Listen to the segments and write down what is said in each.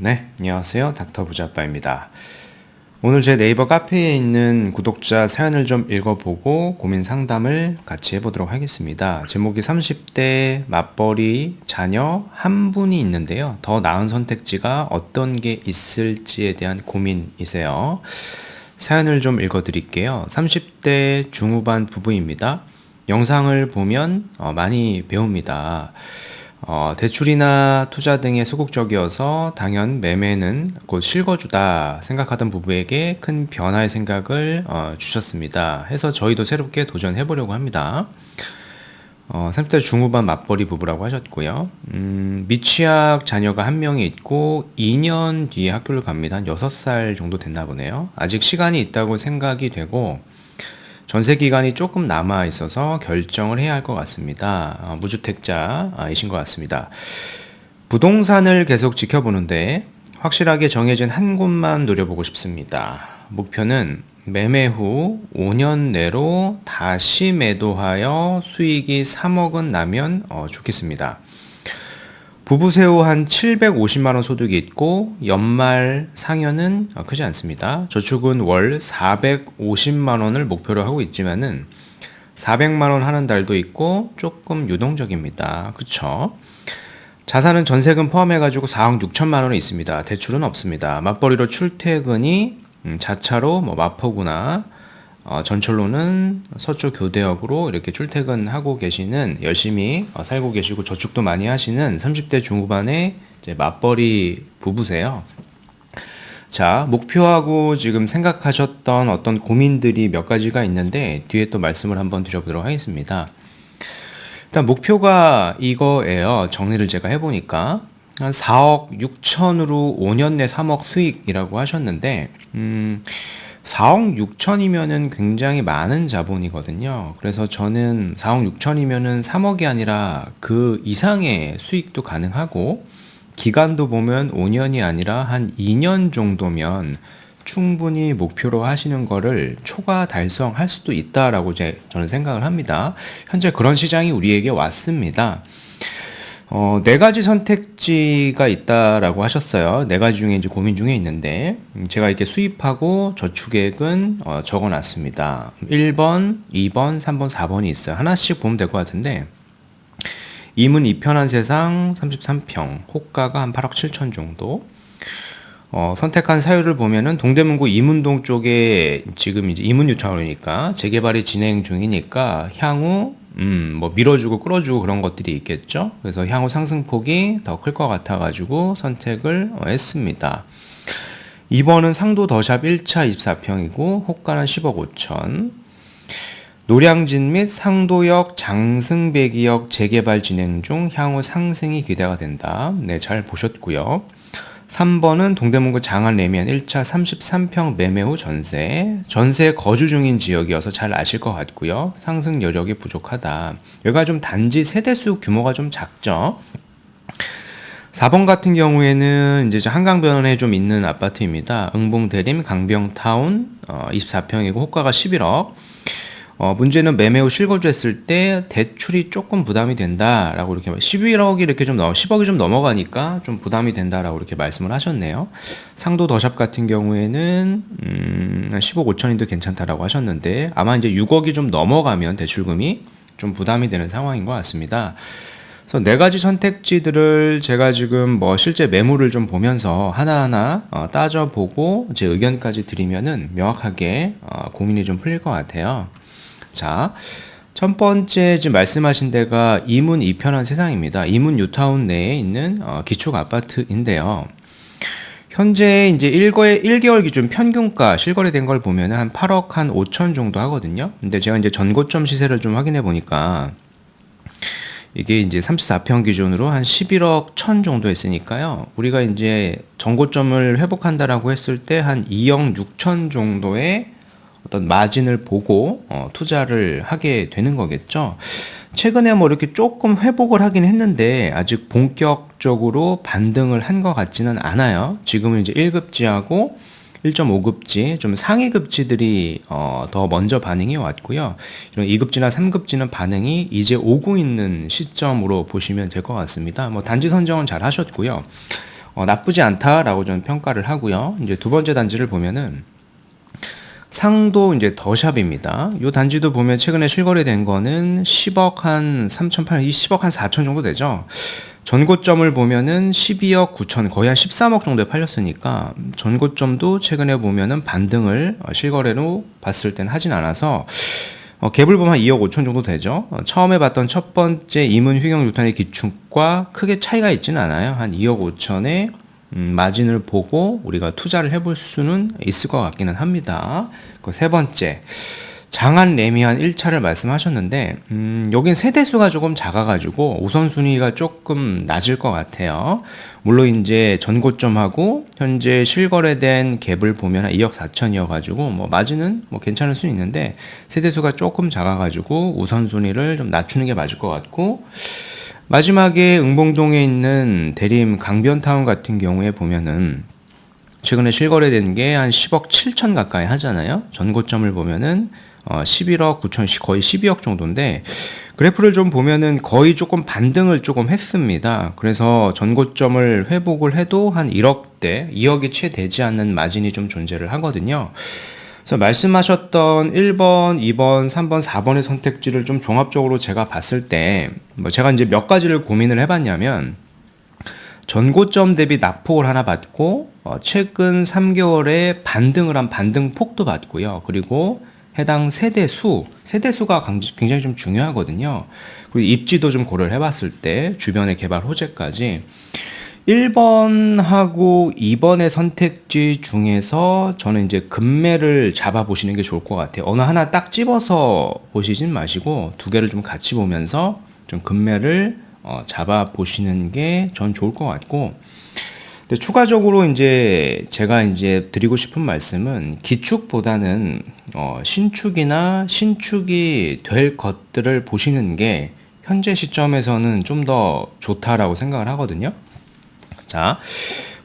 네, 안녕하세요. 닥터 부자빠입니다. 오늘 제 네이버 카페에 있는 구독자 사연을 좀 읽어보고 고민 상담을 같이 해보도록 하겠습니다. 제목이 30대 맞벌이 자녀 한 분이 있는데요. 더 나은 선택지가 어떤 게 있을지에 대한 고민이세요. 사연을 좀 읽어드릴게요. 30대 중후반 부부입니다. 영상을 보면 어, 많이 배웁니다. 어, 대출이나 투자 등에 소극적이어서 당연 매매는 곧 실거주다 생각하던 부부에게 큰 변화의 생각을 어, 주셨습니다. 해서 저희도 새롭게 도전해 보려고 합니다. 어, 30대 중후반 맞벌이 부부라고 하셨고요. 음, 미취학 자녀가 한 명이 있고 2년 뒤에 학교를 갑니다. 한 6살 정도 됐나 보네요. 아직 시간이 있다고 생각이 되고 전세 기간이 조금 남아 있어서 결정을 해야 할 것 같습니다. 어, 무주택자이신 것 같습니다. 부동산을 계속 지켜보는데 확실하게 정해진 한 곳만 노려보고 싶습니다. 목표는 매매 후 5년 내로 다시 매도하여 수익이 3억은 나면 어, 좋겠습니다. 부부 세후 한 750만 원 소득이 있고 연말 상여는 어, 크지 않습니다. 저축은 월 450만 원을 목표로 하고 있지만은 400만 원 하는 달도 있고 조금 유동적입니다. 그쵸? 자산은 전세금 포함해가지고 4억 6천만 원이 있습니다. 대출은 없습니다. 맞벌이로 출퇴근이 음, 자차로 뭐 마포구나 어, 전철로는 서초 교대역으로 이렇게 출퇴근하고 계시는 열심히 어, 살고 계시고 저축도 많이 하시는 30대 중후반의 맞벌이 부부세요. 자, 목표하고 지금 생각하셨던 어떤 고민들이 몇 가지가 있는데 뒤에 또 말씀을 한번 드려보도록 하겠습니다. 일단 목표가 이거예요. 정리를 제가 해보니까 한 4억 6천으로 5년 내 3억 수익이라고 하셨는데, 음, 4억 6천이면은 굉장히 많은 자본이거든요. 그래서 저는 4억 6천이면은 3억이 아니라 그 이상의 수익도 가능하고 기간도 보면 5년이 아니라 한 2년 정도면 충분히 목표로 하시는 거를 초과 달성할 수도 있다라고 제, 저는 생각을 합니다. 현재 그런 시장이 우리에게 왔습니다. 어, 네 가지 선택지가 있다라고 하셨어요. 네 가지 중에 이제 고민 중에 있는데, 음, 제가 이렇게 수입하고 저축액은 어, 적어 놨습니다. 1번, 2번, 3번, 4번이 있어요. 하나씩 보면 될 것 같은데, 이문 이편한 세상 33평, 호가가 한 8억 7천 정도. 어, 선택한 사유를 보면은 동대문구 이문동 쪽에 지금 이제 이문 유타운이니까 재개발이 진행 중이니까 향후 음, 뭐 밀어주고 끌어주고 그런 것들이 있겠죠. 그래서 향후 상승폭이 더 클 것 같아가지고 선택을 어, 했습니다. 2번은 상도 더샵 1차 24평이고 호가는 10억 5천. 노량진 및 상도역 장승배기역 재개발 진행 중 향후 상승이 기대가 된다. 네, 잘 보셨고요. 3번은 동대문구 장안내면 1차 33평 매매 후 전세. 전세 거주 중인 지역이어서 잘 아실 것 같고요. 상승 여력이 부족하다. 여기가 좀 단지 세대수 규모가 좀 작죠. 4번 같은 경우에는 이제 한강변에 좀 있는 아파트입니다. 응봉 대림 강병타운 어, 24평이고 호가가 11억. 어, 문제는 매매 후 실거주했을 때 대출이 조금 부담이 된다라고 이렇게 11억이 이렇게 좀 넘어 10억이 좀 넘어가니까 좀 부담이 된다라고 이렇게 말씀을 하셨네요. 상도 더샵 같은 경우에는 음, 15억 5천인도 괜찮다라고 하셨는데 아마 이제 6억이 좀 넘어가면 대출금이 좀 부담이 되는 상황인 것 같습니다. 그래서 네 가지 선택지들을 제가 지금 뭐 실제 매물을 좀 보면서 하나하나 어, 따져보고 제 의견까지 드리면은 명확하게 어, 고민이 좀 풀릴 것 같아요. 자, 첫 번째 지금 말씀하신 데가 이문 이편한 세상입니다. 이문 뉴타운 내에 있는 어, 기축 아파트인데요. 현재 이제 1거에 1개월 기준 평균가 실거래된 걸 보면 한 8억 한 5천 정도 하거든요. 근데 제가 이제 전고점 시세를 좀 확인해 보니까 이게 이제 34평 기준으로 한 11억 천 정도 했으니까요. 우리가 이제 전고점을 회복한다라고 했을 때 한 2억 6천 정도의 어떤 마진을 보고 어, 투자를 하게 되는 거겠죠. 최근에 뭐 이렇게 조금 회복을 하긴 했는데 아직 본격적으로 반등을 한 것 같지는 않아요. 지금은 이제 1급지하고 1.5급지 좀 상위 급지들이 어, 더 먼저 반응이 왔고요. 이런 2급지나 3급지는 반응이 이제 오고 있는 시점으로 보시면 될 것 같습니다. 뭐 단지 선정은 잘 하셨고요. 어, 나쁘지 않다라고 저는 평가를 하고요. 이제 두 번째 단지를 보면은 상도 이제 더샵입니다. 이 단지도 보면 최근에 실거래된 거는 10억 한 3,800, 10억 한 4천 정도 되죠. 전고점을 보면은 12억 9천, 거의 한 13억 정도에 팔렸으니까 전고점도 최근에 보면은 반등을 어, 실거래로 봤을 땐 하진 않아서 어, 갭을 보면 한 2억 5천 정도 되죠. 어, 처음에 봤던 첫 번째 임은 휘경 유탄의 기축과 크게 차이가 있지는 않아요. 한 2억 5천에 음, 마진을 보고 우리가 투자를 해볼 수는 있을 것 같기는 합니다. 그 세 번째. 장안 레미안 1차를 말씀하셨는데, 음, 여긴 세대수가 조금 작아가지고 우선순위가 조금 낮을 것 같아요. 물론 이제 전고점하고 현재 실거래된 갭을 보면 한 2억 4천이어가지고, 뭐, 마진은 뭐 괜찮을 수 있는데, 세대수가 조금 작아가지고 우선순위를 좀 낮추는 게 맞을 것 같고, 마지막에 응봉동에 있는 대림 강변타운 같은 경우에 보면은 최근에 실거래된 게 한 10억 7천 가까이 하잖아요. 전고점을 보면은 어 11억 9천 거의 12억 정도인데 그래프를 좀 보면은 거의 조금 반등을 조금 했습니다. 그래서 전고점을 회복을 해도 한 1억대, 2억이 채 되지 않는 마진이 좀 존재를 하거든요. 그래서 말씀하셨던 1번, 2번, 3번, 4번의 선택지를 좀 종합적으로 제가 봤을 때, 뭐 제가 이제 몇 가지를 고민을 해봤냐면, 전고점 대비 낙폭을 하나 받고, 어, 최근 3개월에 반등을 한 반등 폭도 받고요. 그리고 해당 세대 수, 세대 수가 굉장히 좀 중요하거든요. 그리고 입지도 좀 고려를 해봤을 때, 주변의 개발 호재까지. 1번하고 2번의 선택지 중에서 저는 이제 금매를 잡아 보시는 게 좋을 것 같아요. 어느 하나 딱 집어서 보시진 마시고 두 개를 좀 같이 보면서 좀 금매를 어, 잡아 보시는 게 전 좋을 것 같고. 근데 추가적으로 이제 제가 이제 드리고 싶은 말씀은 기축보다는 어, 신축이나 신축이 될 것들을 보시는 게 현재 시점에서는 좀 더 좋다라고 생각을 하거든요. 자,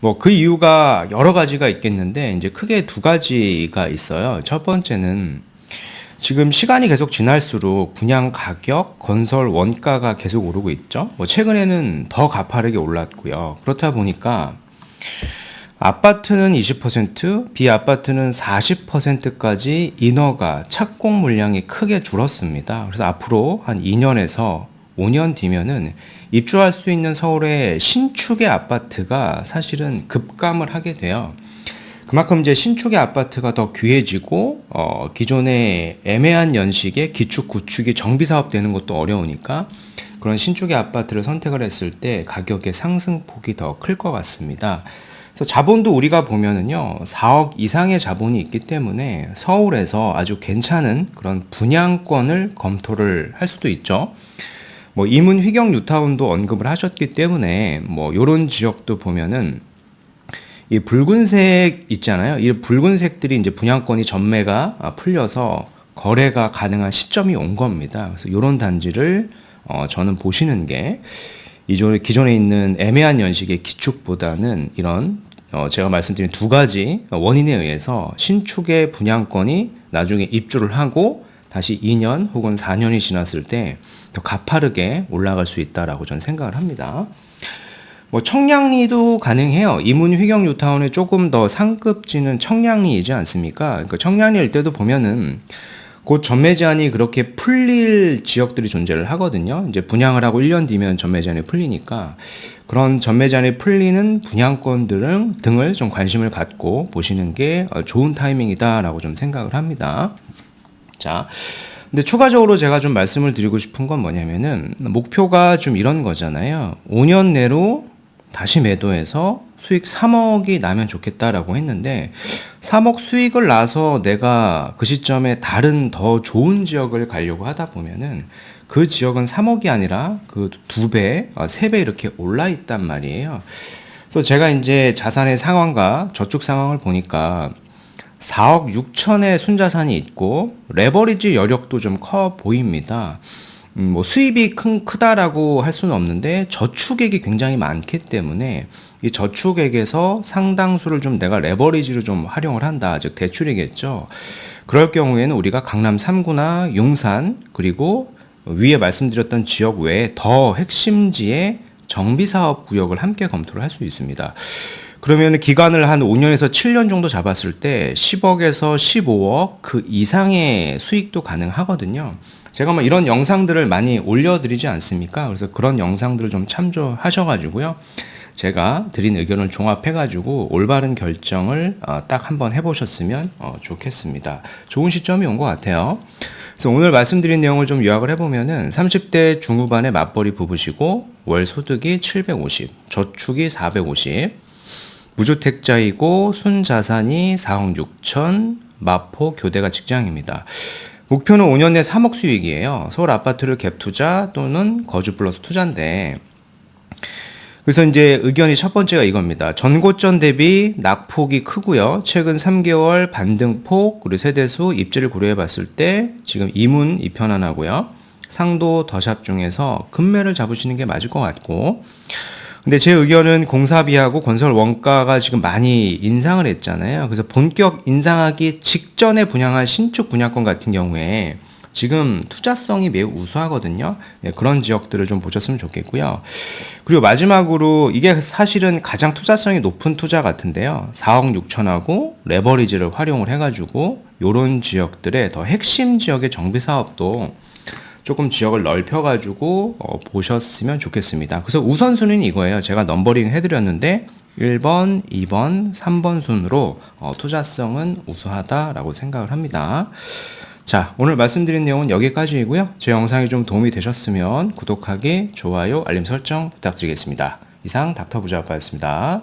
뭐 그 이유가 여러 가지가 있겠는데 이제 크게 두 가지가 있어요. 첫 번째는 지금 시간이 계속 지날수록 분양 가격, 건설 원가가 계속 오르고 있죠. 뭐 최근에는 더 가파르게 올랐고요. 그렇다 보니까 아파트는 20%, 비아파트는 40%까지 인허가, 착공 물량이 크게 줄었습니다. 그래서 앞으로 한 2년에서 5년 뒤면은 입주할 수 있는 서울의 신축의 아파트가 사실은 급감을 하게 돼요. 그만큼 이제 신축의 아파트가 더 귀해지고 어, 기존의 애매한 연식의 기축 구축이 정비 사업 되는 것도 어려우니까 그런 신축의 아파트를 선택을 했을 때 가격의 상승폭이 더 클 것 같습니다. 그래서 자본도 우리가 보면은요, 4억 이상의 자본이 있기 때문에 서울에서 아주 괜찮은 그런 분양권을 검토를 할 수도 있죠. 뭐 이문 휘경 뉴타운도 언급을 하셨기 때문에 뭐 요런 지역도 보면은 이 붉은색 있잖아요. 이 붉은색들이 이제 분양권이 전매가 풀려서 거래가 가능한 시점이 온 겁니다. 그래서 요런 단지를 어 저는 보시는 게 이전에 기존에 있는 애매한 연식의 기축보다는 이런 어 제가 말씀드린 두 가지 원인에 의해서 신축의 분양권이 나중에 입주를 하고 다시 2년 혹은 4년이 지났을 때 더 가파르게 올라갈 수 있다라고 저는 생각을 합니다. 뭐 청량리도 가능해요. 이문 휘경 뉴타운에 조금 더 상급지는 청량리이지 않습니까? 그러니까 청량리일 때도 보면은 곧 전매 제한이 그렇게 풀릴 지역들이 존재를 하거든요. 이제 분양을 하고 1년 뒤면 전매 제한이 풀리니까 그런 전매 제한이 풀리는 분양권들은 등을 좀 관심을 갖고 보시는 게 좋은 타이밍이다라고 좀 생각을 합니다. 자, 근데 추가적으로 제가 좀 말씀을 드리고 싶은 건 뭐냐면은 목표가 좀 이런 거잖아요. 5년 내로 다시 매도해서 수익 3억이 나면 좋겠다라고 했는데 3억 수익을 나서 내가 그 시점에 다른 더 좋은 지역을 가려고 하다 보면은 그 지역은 3억이 아니라 그 두 배, 어, 세배 이렇게 올라 있단 말이에요. 또 제가 이제 자산의 상황과 저축 상황을 보니까 4억 6천의 순자산이 있고 레버리지 여력도 좀 커 보입니다. 음, 뭐 수입이 큰 크다라고 할 수는 없는데 저축액이 굉장히 많기 때문에 이 저축액에서 상당수를 좀 내가 레버리지로 좀 활용을 한다. 즉 대출이겠죠. 그럴 경우에는 우리가 강남 3구나 용산 그리고 위에 말씀드렸던 지역 외에 더 핵심지에 정비 사업 구역을 함께 검토를 할 수 있습니다. 그러면 기간을 한 5년에서 7년 정도 잡았을 때 10억에서 15억 그 이상의 수익도 가능하거든요. 제가 뭐 이런 영상들을 많이 올려드리지 않습니까? 그래서 그런 영상들을 좀 참조하셔가지고요. 제가 드린 의견을 종합해가지고 올바른 결정을 어, 딱 한번 해보셨으면 어, 좋겠습니다. 좋은 시점이 온 것 같아요. 그래서 오늘 말씀드린 내용을 좀 요약을 해보면은 30대 중후반의 맞벌이 부부시고 월 소득이 750, 저축이 450, 무주택자이고 순자산이 4억 6천, 마포 교대가 직장입니다. 목표는 5년 내 3억 수익이에요. 서울 아파트를 갭 투자 또는 거주 플러스 투자인데 그래서 이제 의견이 첫 번째가 이겁니다. 전고점 대비 낙폭이 크고요. 최근 3개월 반등폭 그리고 세대수 입지를 고려해 봤을 때 지금 이문 이편안하고요. 상도 더샵 중에서 금매를 잡으시는 게 맞을 것 같고 근데 제 의견은 공사비하고 건설 원가가 지금 많이 인상을 했잖아요. 그래서 본격 인상하기 직전에 분양한 신축 분양권 같은 경우에 지금 투자성이 매우 우수하거든요. 네, 그런 지역들을 좀 보셨으면 좋겠고요. 그리고 마지막으로 이게 사실은 가장 투자성이 높은 투자 같은데요. 4억 6천하고 레버리지를 활용을 해가지고 요런 지역들의 더 핵심 지역의 정비 사업도 조금 지역을 넓혀가지고 어, 보셨으면 좋겠습니다. 그래서 우선순위는 이거예요. 제가 넘버링 해드렸는데 1번, 2번, 3번 순으로 어, 투자성은 우수하다라고 생각을 합니다. 자, 오늘 말씀드린 내용은 여기까지이고요. 제 영상이 좀 도움이 되셨으면 구독하기, 좋아요, 알림 설정 부탁드리겠습니다. 이상 닥터 부자아빠였습니다.